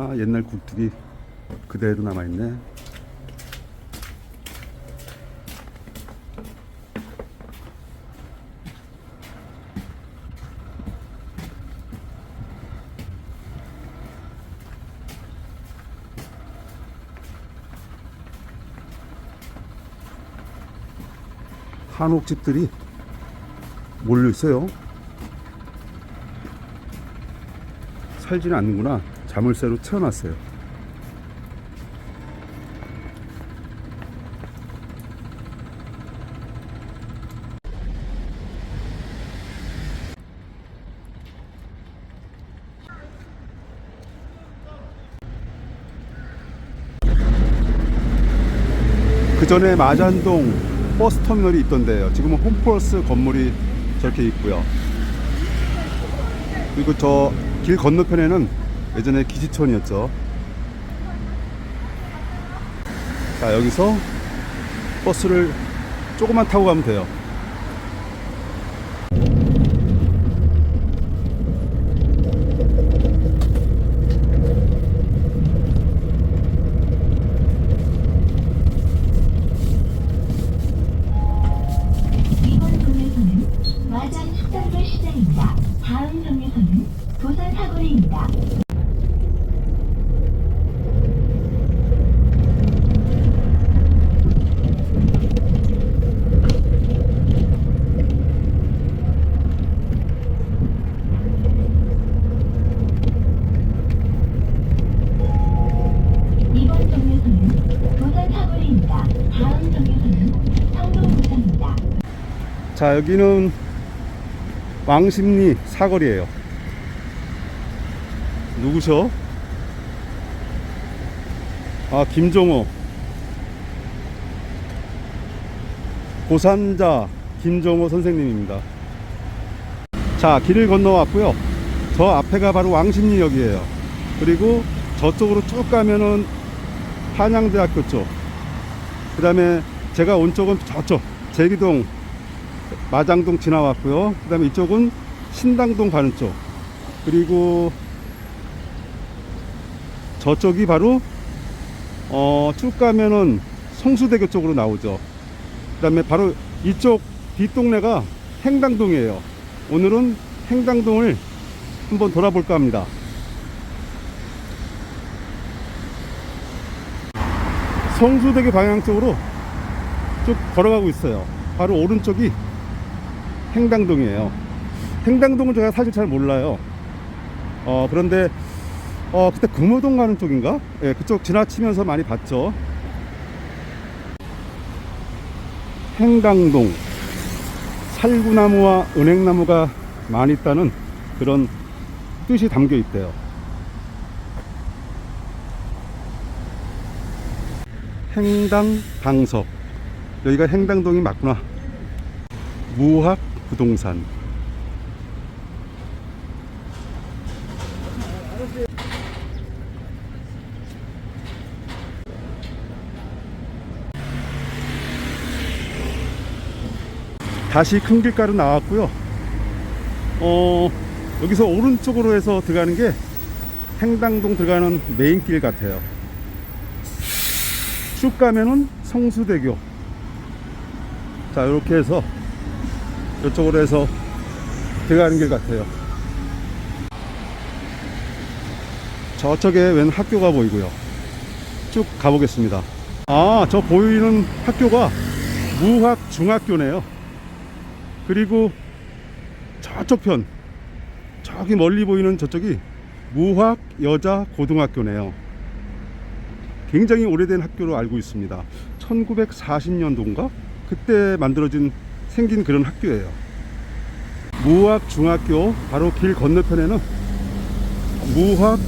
아, 옛날 굴뚝이 그대로 남아있네. 한옥집들이 몰려 있어요. 살지는 않는구나. 자물쇠로 채워놨어요. 그 전에 마잔동 버스 터미널이 있던데요. 지금은 홈플러스 건물이 저렇게 있고요. 그리고 저 길 건너편에는 예전에 기지촌이었죠. 자, 여기서 버스를 조금만 타고 가면 돼요. 다음 동에서는 도산 사거리입니다. 이번 동에서는 도산 사거리입니다. 다음 동에서는 성동부산입니다. 자, 여기는 왕십리 사거리예요. 누구셔? 아, 김종호. 고산자 김종호 선생님입니다. 자, 길을 건너왔고요. 저 앞에가 바로 왕십리역이에요. 그리고 저쪽으로 쭉 가면은 한양대학교 쪽. 그 다음에 제가 온 쪽은 저쪽, 제기동 마장동 지나왔고요. 그 다음에 이쪽은 신당동 가는 쪽. 그리고 저쪽이 바로 어, 쭉 가면은 성수대교 쪽으로 나오죠. 그 다음에 바로 이쪽 뒷동네가 행당동이에요. 오늘은 행당동을 한번 돌아볼까 합니다. 성수대교 방향 쪽으로 쭉 걸어가고 있어요. 바로 오른쪽이 행당동이에요. 행당동은 제가 사실 잘 몰라요. 어, 그런데, 어, 그때 금호동 가는 쪽인가? 예, 그쪽 지나치면서 많이 봤죠. 행당동. 살구나무와 은행나무가 많이 있다는 그런 뜻이 담겨 있대요. 행당 방석. 여기가 행당동이 맞구나. 무학 부동산. 다시 큰 길가로 나왔고요. 어, 여기서 오른쪽으로 해서 들어가는 게 행당동 들어가는 메인 길 같아요. 쭉 가면은 성수대교. 자, 이렇게 해서 이쪽으로 해서 들어가는 길 같아요. 저쪽에 웬 학교가 보이고요. 쭉 가보겠습니다. 아, 저 보이는 학교가 무학중학교네요. 그리고 저쪽 편, 저기 멀리 보이는 저쪽이 무학 여자 고등학교네요. 굉장히 오래된 학교로 알고 있습니다. 1940년도인가? 그때 만들어진 생긴 그런 학교예요. 무학 중학교 바로 길 건너편에는 무학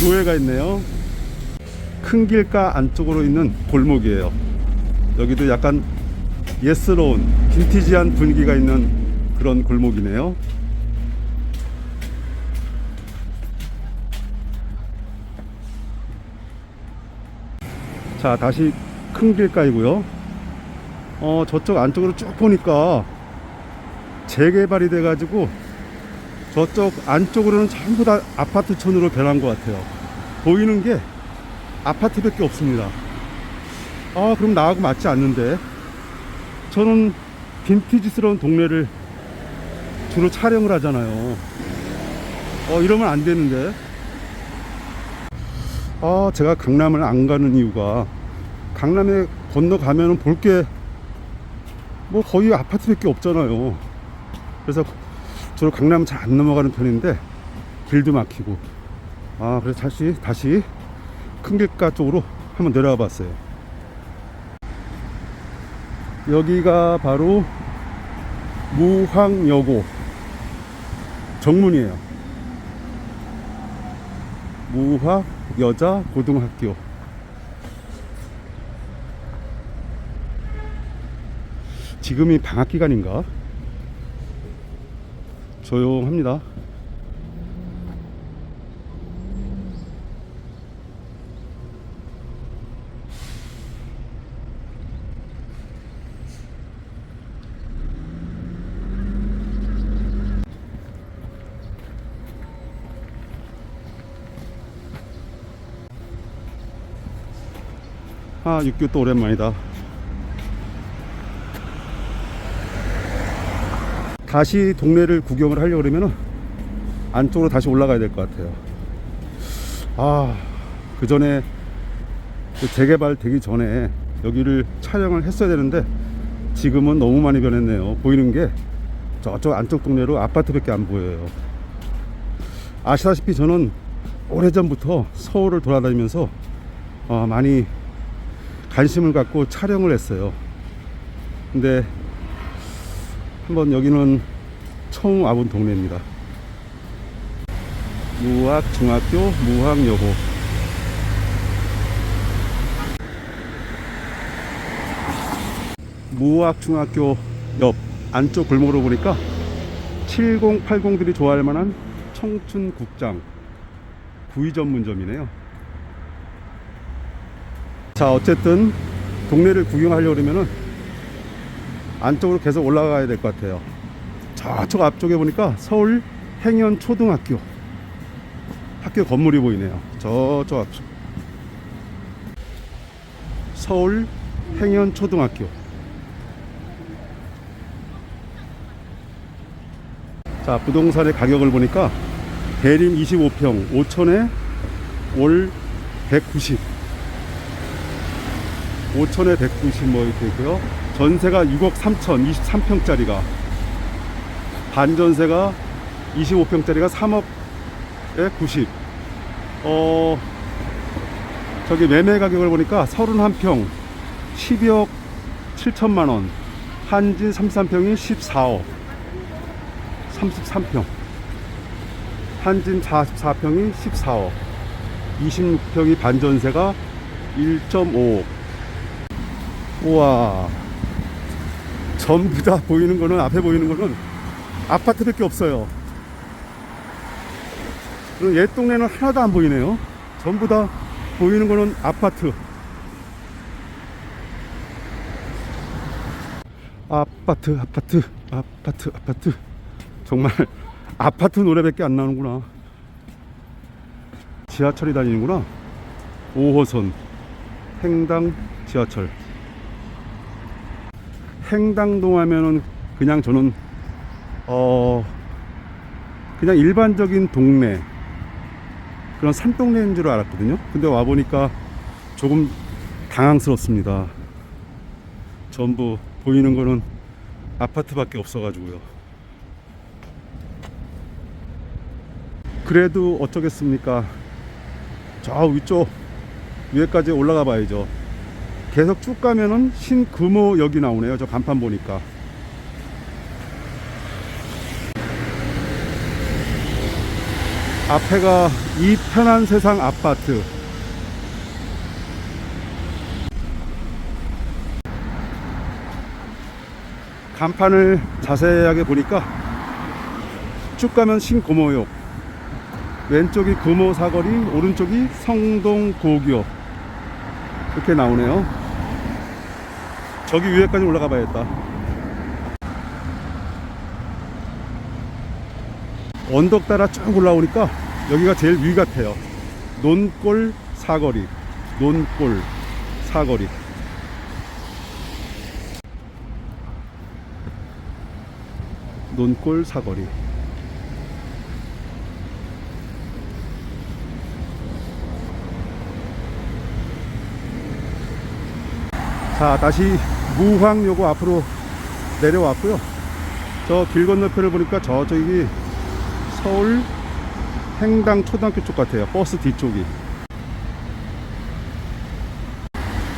교회가 있네요. 큰 길가 안쪽으로 있는 골목이에요. 여기도 약간 예스러운 빈티지한 분위기가 있는 그런 골목이네요. 자, 다시 큰 길가이고요. 어, 저쪽 안쪽으로 쭉 보니까 재개발이 돼가지고 저쪽 안쪽으로는 전부 다 아파트촌으로 변한 것 같아요. 보이는 게 아파트밖에 없습니다. 아, 그럼 나하고 맞지 않는데. 저는 빈티지스러운 동네를 주로 촬영을 하잖아요. 어, 이러면 안 되는데. 아, 제가 강남을 안 가는 이유가 강남에 건너가면 볼 게 뭐 거의 아파트밖에 없잖아요. 그래서 주로 강남 잘 안 넘어가는 편인데 길도 막히고. 아, 그래서 다시, 다시 큰 길가 쪽으로 한번 내려가 봤어요. 여기가 바로 무항여고 정문이에요. 무학 여자 고등학교. 지금이 방학 기간인가? 조용합니다. 아, 육교 또 오랜만이다. 다시 동네를 구경을 하려고 그러면은 안쪽으로 다시 올라가야 될 것 같아요. 아, 그 전에 그 재개발 되기 전에 여기를 촬영을 했어야 되는데 지금은 너무 많이 변했네요. 보이는 게 저쪽 안쪽 동네로 아파트밖에 안 보여요. 아시다시피 저는 오래전부터 서울을 돌아다니면서 어, 많이 관심을 갖고 촬영을 했어요. 근데 한번 여기는 처음 와본 동네입니다. 무학 중학교 무학여고. 무학 중학교 옆 안쪽 골목으로 보니까 7080들이 좋아할 만한 청춘 국장 구이 전문점이네요. 자, 어쨌든 동네를 구경하려고 그러면은 안쪽으로 계속 올라가야 될 것 같아요. 저쪽 앞쪽에 보니까 서울 행연 초등학교 학교 건물이 보이네요. 저쪽 앞쪽. 서울 행연 초등학교. 자, 부동산의 가격을 보니까 대림 25평 5천에 월 190. 5천에 190 뭐 이렇게 있고요. 전세가 6억 3천 23평짜리가 반전세가 25평짜리가 3억에 90. 어 저기 매매 가격을 보니까 31평 12억 7천만 원. 한진 33평이 14억 33평. 한진 44평이 14억. 26평이 반전세가 1.5억. 우와. 전부 다 보이는 거는, 앞에 보이는 거는 아파트밖에 없어요. 옛 동네는 하나도 안 보이네요. 전부 다 보이는 거는 아파트. 아파트, 아파트, 아파트, 아파트. 정말 아파트 노래밖에 안 나오는구나. 지하철이 다니는구나. 5호선 행당 지하철. 행당동 하면은 그냥 저는 어 그냥 일반적인 동네 그런 산동네인 줄 알았거든요. 근데 와 보니까 조금 당황스럽습니다. 전부 보이는 거는 아파트밖에 없어가지고요. 그래도 어쩌겠습니까? 저 위쪽 위에까지 올라가 봐야죠. 계속 쭉 가면은 신금호역이 나오네요. 저 간판 보니까. 앞에가 이 편한 세상 아파트. 간판을 자세하게 보니까 쭉 가면 신금호역. 왼쪽이 금호 사거리, 오른쪽이 성동 고기역. 이렇게 나오네요. 저기 위에까지 올라가 봐야겠다. 언덕 따라 쭉 올라오니까 여기가 제일 위 같아요. 논골 사거리 논골 사거리 논골 사거리 자 다시 무황요고 앞으로 내려왔고요. 저 길 건너편을 보니까 저쪽이 서울 행당 초등학교 쪽 같아요. 버스 뒤쪽이.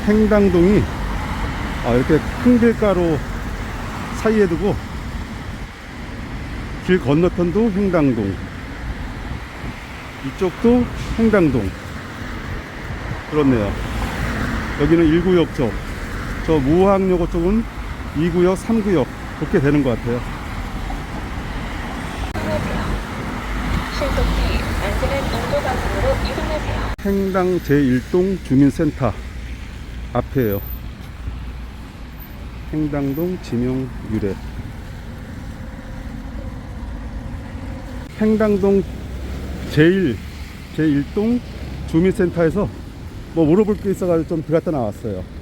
행당동이 아, 이렇게 큰 길가로 사이에 두고 길 건너편도 행당동 이쪽도 행당동. 그렇네요. 여기는 1구역 쪽 저 무항요고 쪽은 2구역 3구역 그렇게 되는 것 같아요. 행당 제1동 주민센터 앞이에요. 행당동 지명 유래. 행당동 제1, 제1동 주민센터에서 뭐 물어볼 게 있어가지고 좀 들어갔다 나왔어요.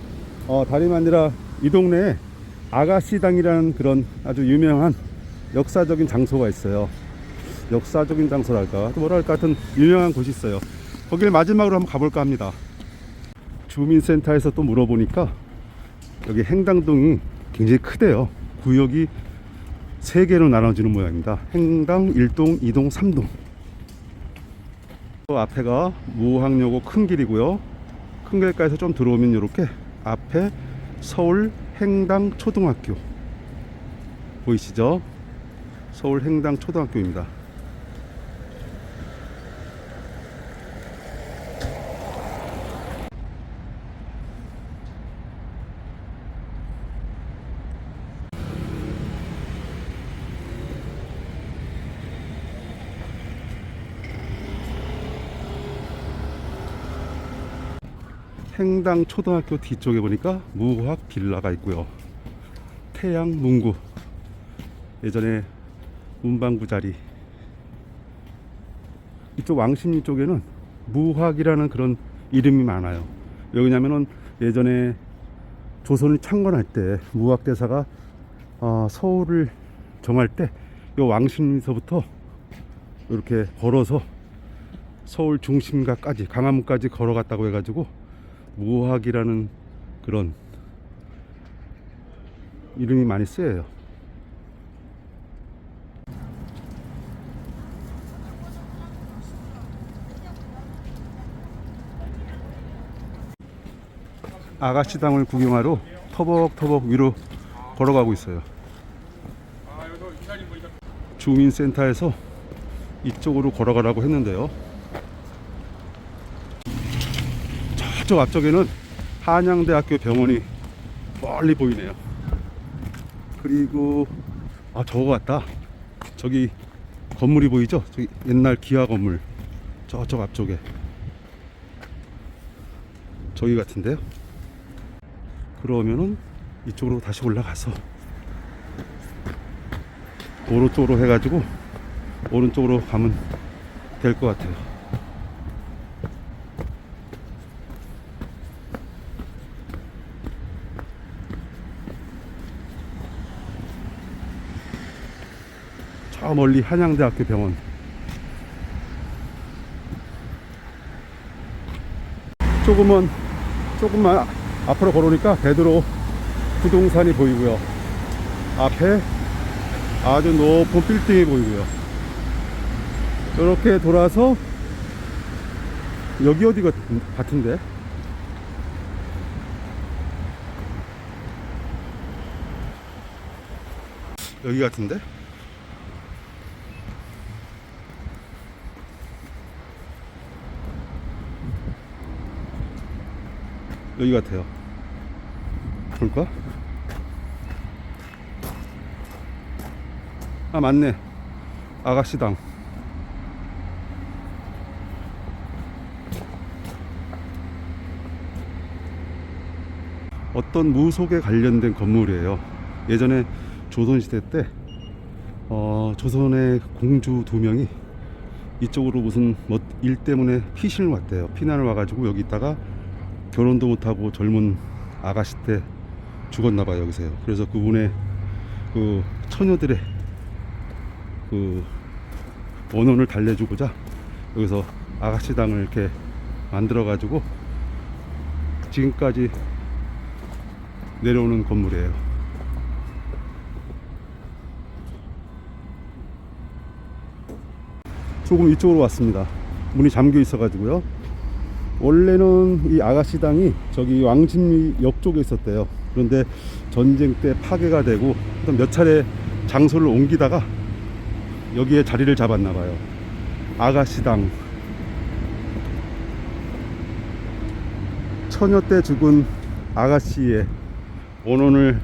어, 다름 아니라 이 동네에 아가씨당이라는 그런 아주 유명한 역사적인 장소가 있어요. 역사적인 장소랄까? 또 뭐랄까 하여튼 유명한 곳이 있어요. 거길 마지막으로 한번 가볼까 합니다. 주민센터에서 또 물어보니까 여기 행당동이 굉장히 크대요. 구역이 세 개로 나눠지는 모양입니다. 행당 1동 2동 3동. 또 앞에가 무항요고 큰 길이고요. 큰 길가에서 좀 들어오면 이렇게 앞에 서울 행당 초등학교. 보이시죠? 서울 행당 초등학교입니다 행당 초등학교 뒤쪽에 보니까 무학 빌라가 있고요. 태양 문구 예전에 문방구 자리 이쪽 왕십리 쪽에는 무학이라는 그런 이름이 많아요. 왜냐면은 예전에 조선을 창건할 때 무학 대사가 어, 서울을 정할 때 이 왕십리서부터 이렇게 걸어서 서울 중심가까지 강화문까지 걸어갔다고 해가지고 무학이라는 그런 이름이 많이 쓰여요. 아가씨당을 구경하러 터벅터벅 위로 걸어가고 있어요. 주민센터에서 이쪽으로 걸어가라고 했는데요. 저쪽 앞쪽에는 한양대학교 병원이 멀리 보이네요. 그리고 아 저거 같다. 저기 건물이 보이죠? 저기 옛날 기아 건물 저쪽 앞쪽에 저기 같은데요. 그러면은 이쪽으로 다시 올라가서 오른쪽으로 해가지고 오른쪽으로 가면 될 것 같아요. 저 멀리 한양대학교 병원. 조금은 조금만 앞으로 걸으니까 베드로 부동산이 보이고요. 앞에 아주 높은 빌딩이 보이고요. 이렇게 돌아서 여기 어디 같- 같은데? 여기 같은데? 여기 같아요. 볼까? 아 맞네. 아가씨당. 어떤 무속에 관련된 건물이에요. 예전에 조선시대 때 어, 조선의 공주 두 명이 이쪽으로 무슨 뭐 일 때문에 피신을 왔대요. 피난을 와가지고 여기 있다가 결혼도 못하고 젊은 아가씨 때 죽었나 봐요 여기서요. 그래서 그분의 그 처녀들의 그 원혼을 달래주고자 여기서 아가씨당을 이렇게 만들어 가지고 지금까지 내려오는 건물이에요. 조금 이쪽으로 왔습니다. 문이 잠겨 있어 가지고요. 원래는 이 아가씨당이 저기 왕십리역 쪽에 있었대요. 그런데 전쟁 때 파괴가 되고 몇 차례 장소를 옮기다가 여기에 자리를 잡았나 봐요. 아가씨당. 처녀 때 죽은 아가씨의 원혼을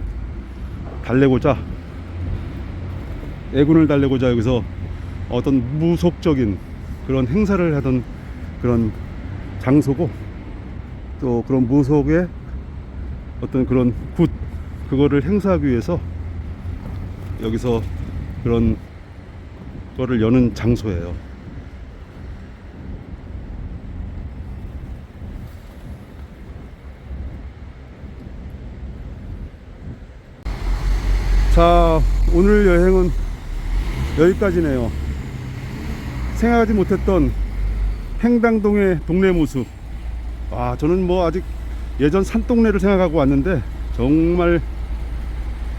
달래고자 애군을 달래고자 여기서 어떤 무속적인 그런 행사를 하던 그런 장소고 또 그런 무속의 어떤 그런 굿 그거를 행사하기 위해서 여기서 그런 거를 여는 장소예요. 자, 오늘 여행은 여기까지네요. 생각하지 못했던 팽당동의 동네 모습. 아, 저는 뭐 아직 예전 산동네를 생각하고 왔는데 정말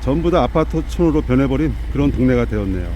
전부 다 아파트촌으로 변해버린 그런 동네가 되었네요.